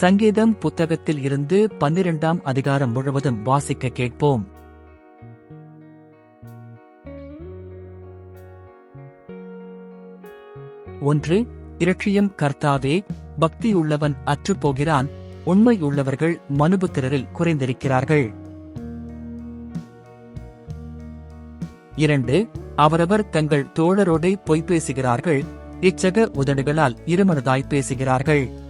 சங்கீதம் புத்தகத்தில் இருந்து பன்னிரெண்டாம் அதிகாரம் முழுவதும் வாசிக்க கேட்போம். ஒன்று இரட்சியம் கர்த்தாவே பக்தியுள்ளவன் அற்றுப்போகிறான் உண்மையுள்ளவர்கள் மனுபுத்திரரில் குறைந்திருக்கிறார்கள். இரண்டு அவரவர் தங்கள் தோழரோடே பொய் பேசுகிறார்கள் இச்சக உதடுகளால் இருமனதாய் பேசுகிறார்கள்.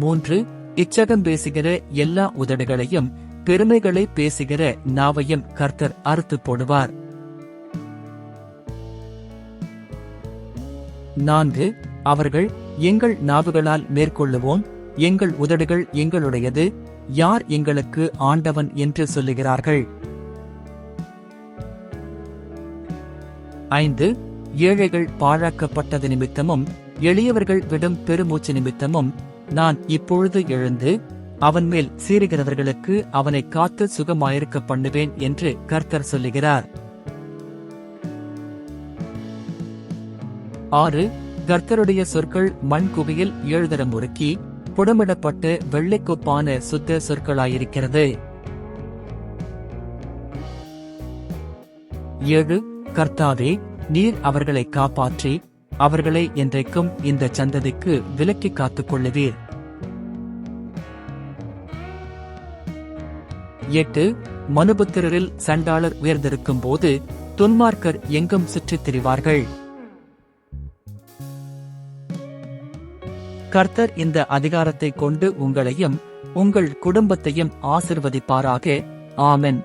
மூன்று இச்சகம் பேசுகிற எல்லா உதடுகளையும் பெருமைகளை பேசுகிற நாவையும் கர்த்தர் அறுத்து போடுவார். நான்கு அவர்கள் எங்கள் நாவுகளால் மேற்கொள்ளுவோம் எங்கள் உதடுகள் எங்களுடையது யார் எங்களுக்கு ஆண்டவன் என்று சொல்லுகிறார்கள்? ஐந்து ஏழைகள் பாழாக்கப்பட்டது நிமித்தமும் எளியவர்கள் விடும் பெருமூச்சு நிமித்தமும் நான் இப்பொழுது எழுந்து அவன் மேல் சீறுகிறவர்களுக்கு அவனை காத்து சுகமாயிருக்க பண்ணுவேன் என்று கர்த்தர் சொல்லுகிறார். ஆறு கர்த்தருடைய சொற்கள் மண் குவியில் ஏழுதரம் முறுக்கி புடமிடப்பட்டு வெள்ளைக்கொப்பான சுத்த சொற்களாயிருக்கிறது. ஏழு கர்த்தாவே நீர் அவர்களை காப்பாற்றி அவர்களை என்றைக்கும் இந்த சந்ததிக்கு விலக்கி காத்துக் கொள்ளுவீர் எட்டு மனுபுத்திரரில் சண்டாளர் உயர்ந்திருக்கும் போது துன்மார்க்கர் எங்கும் சுற்றித் திரிவார்கள். கர்த்தர் இந்த அதிகாரத்தை கொண்டு உங்களையும் உங்கள் குடும்பத்தையும் ஆசிர்வதிப்பாராக. ஆமென்.